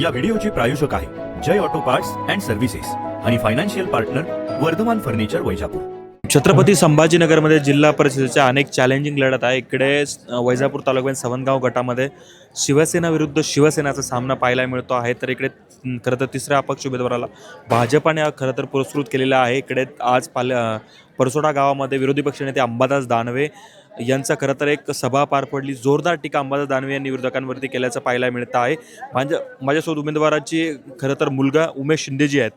या व्हिडिओचे प्रायोजक आहे Jay auto parts and services आणि financial partner Vardhaman furniture Vaijapur. Chhatrapati संभाजीनगरमध्ये जिल्हा परिषदेच्या अनेक चॅलेंजिंग लढत आहे. इकडे वैजापूर तालुक्यात सवनगाव गटामध्ये शिवसेना विरुद्ध शिवसेनाचा सामना पाहायला मिळतो आहे. तर इकडे खरं तर तिसऱ्या अपक्ष उमेदवाराला भाजपाने खरं तर पुरस्कृत केलेला आहे. इकडे आज पाल परसोडा गावामध्ये विरोधी पक्षनेते अंबादास दानवे यांचा खरं तर एक सभा पार पडली. जोरदार टीका अंबादास दानवे यांनी विरोधकांवरती केल्याचं पाहायला मिळतं आहे. माझ्या माझ्यासोबत उमेदवाराची खरं तर मुलगा उमेश शिंदेजी आहेत.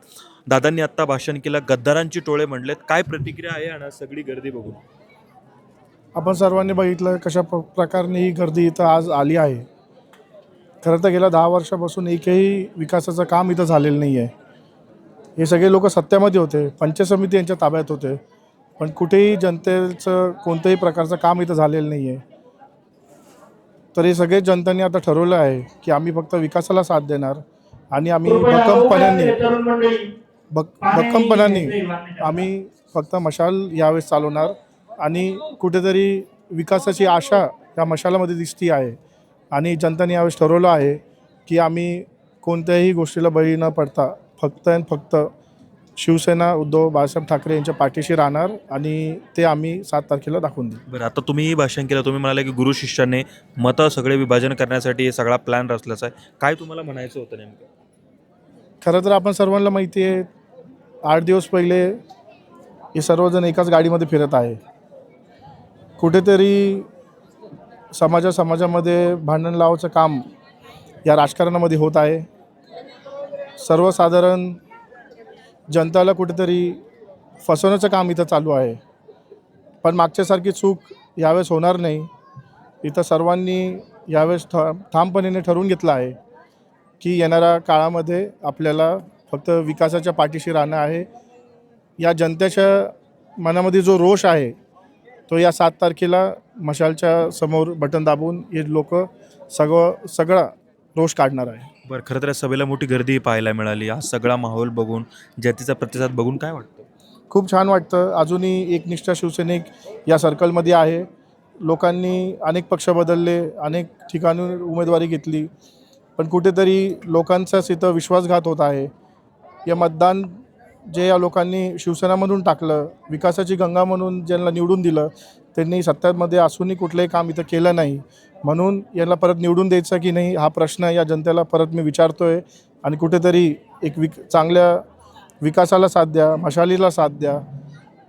दादांनी आत्ता भाषण केलं गद्दारांची टोळे म्हणलेत. काय प्रतिक्रिया आहे आणि सगळी गर्दी बघून? आपण सर्वांनी बघितलं कशा प प्रकारे ही गर्दी इथं आज आली आहे. खरं तर गेल्या दहा वर्षापासून एकही विकासाचं काम इथं झालेलं नाही आहे हे सगळे लोक सत्तेमध्ये होते पंचायत समिती यांच्या ताब्यात होते पण कुठेही जनतेचं कोणत्याही प्रकारचं काम इथं झालेलं नाही आहे तर हे सगळे जनतेने आता ठरवलं आहे की आम्ही फक्त विकासाला साथ देणार आणि आम्ही भक्कमपणाने भक भक्कमपणाने आम्ही फक्त मशाल यावेळेस चालवणार आणि कुठेतरी विकासाची आशा या मशालामध्ये दिसती आहे. आणि जनतेने यावेळेस ठरवलं आहे की आम्ही कोणत्याही गोष्टीला बळी न पडता फक्त आणि फक्त शिवसेना उद्धव बाळासाहेब ठाकरे यांच्या पाठीशी राहणार आणि ते आम्ही सात तारखेला दाखवून देऊ. बरं आता तुम्हीही भाषण केलं तुम्ही म्हणाले की गुरु शिष्याने मतं सगळे विभाजन करण्यासाठी सगळा प्लॅन रचल्याचा आहे. काय तुम्हाला म्हणायचं होतं नेमकं? खरं तर आपण सर्वांना माहिती आहे आठ दिवस पहिले हे सर्वजण एकाच गाडीमध्ये फिरत आहे. कुठेतरी समाजा समाजामध्ये भांडण लावायचं काम या राजकारणामध्ये होत आहे. सर्वसाधारण जनताला कुठेतरी फसवण्याचं काम इथं चालू आहे. पण मागच्यासारखी चूक यावेळेस होणार नाही. इथं सर्वांनी यावेळेस ठ ठामपणीने ठरवून घेतलं आहे की येणाऱ्या काळामध्ये आपल्याला फक्त विकासाच्या पाठीशी राहणं आहे. या जनतेच्या मनामध्ये जो रोष आहे तो या सात तारखेला मशालच्या समोर बटन दाबून हे लोक सगळं सगळा रोष काढणार आहे. बरं खरं तर या सभेला मोठी गर्दी पाहायला मिळाली. हा सगळा माहोल बघून जातीचा प्रतिसाद बघून काय वाटतं? खूप छान वाटतं. अजूनही एकनिष्ठ शिवसैनिक या सर्कलमध्ये आहे. लोकांनी अनेक पक्ष बदलले अनेक ठिकाणी उमेदवारी घेतली. पण कुठेतरी लोकांचाच इथं विश्वासघात होत आहे. या मतदान जे या लोकांनी शिवसेनामधून टाकलं विकासाची गंगा म्हणून ज्यांना निवडून दिलं त्यांनी सत्तामध्ये असूनही कुठलंही काम इथं केलं नाही. म्हणून यांना परत निवडून द्यायचं की नाही हा प्रश्न या जनतेला परत मी विचारतोय आणि कुठेतरी एक विक चांगल्या विकासाला साथ द्या मशालीला साथ द्या.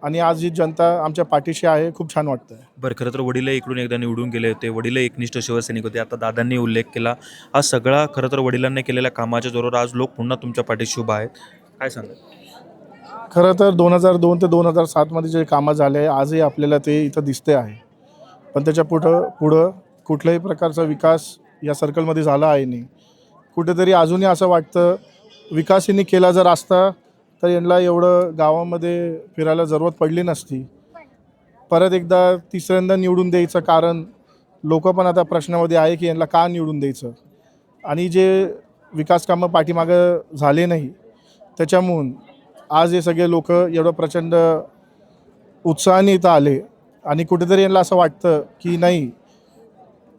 आणि आज जी जनता आमच्या पाठीशी आहे खूप छान वाटतं आहे बरं खरं तर वडील इकडून एकदा निवडून गेले होते. वडील एकनिष्ठ शिवसैनिक होते. आता दादांनी उल्लेख केला. हा सगळा खरं तर वडिलांनी केलेल्या कामाच्या जोरावर आज लोक पुन्हा तुमच्या पाठीशी उभा आहेत. काय सांगा खरं तर दोन हजार दोन ते दोन हजार सातमध्ये जे कामं झाले आहे आजही आपल्याला ते इथं दिसते आहे. पण त्याच्या पुढं पुढं कुठल्याही प्रकारचा विकास या सर्कलमध्ये झाला आहे नाही. कुठेतरी अजूनही असं वाटतं विकास केला जर असता तर यांना एवढं गावामध्ये फिरायला जरूरत पडली नसती. परत एकदा तिसऱ्यांदा निवडून द्यायचं कारण लोक पण आता प्रश्नामध्ये आहे की यांना का निवडून द्यायचं? आणि जे विकास कामं पाठीमागं झाले नाही त्याच्यामुळून आज हे सगळे लोक एवढं प्रचंड उत्साहाने इथं आले. आणि कुठेतरी यांना असं वाटतं की नाही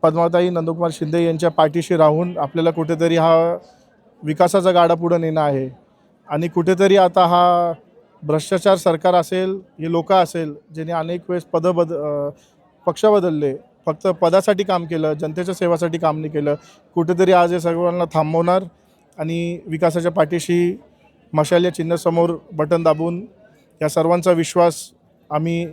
पद्माताई नंदकुमार शिंदे यांच्या पाठीशी राहून आपल्याला कुठेतरी हा विकासाचा गाडा पुढं नेणं आहे. आणि कुठेतरी आता हा भ्रष्टाचार सरकार असेल हे लोक असेल ज्यांनी अनेक वेळेस पदं बद पक्ष बदलले फक्त पदासाठी काम केलं जनतेच्या सेवासाठी काम नाही केलं कुठेतरी आज हे सर्वांना थांबवणार आणि विकासाच्या पाठीशी मशाल या चिन्हासमोर बटन दाबून या सर्वांचा विश्वास आम्ही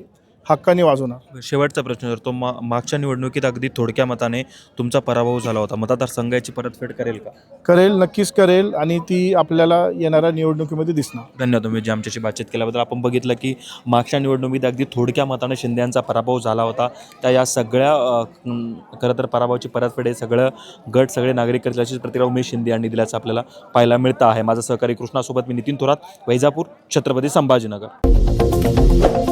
हक्काने वाजवणार. शेवटचा प्रश्न जर तो मा मागच्या निवडणुकीत अगदी थोडक्या मताने तुमचा पराभव झाला होता मतदारसंघाची परतफेड करेल का? करेल नक्कीच करेल आणि ती आपल्याला येणाऱ्या निवडणुकीमध्ये दिसणार. धन्यवाद तुम्ही जी आमच्याशी बातचीत केल्याबद्दल. आपण बघितलं की मागच्या निवडणुकीत अगदी थोडक्या मताने शिंदे यांचा पराभव झाला होता. त्या या सगळ्या अ, खरं तर पराभवाची परतफेड हे सगळं गट सगळे नागरिक करतील अशीच प्रतिक्रिया उमेश शिंदे यांनी दिल्याचं आपल्याला पाहायला मिळतं आहे. माझा सहकारी कृष्णासोबत मी नितीन थोरात वैजापूर छत्रपती संभाजीनगर.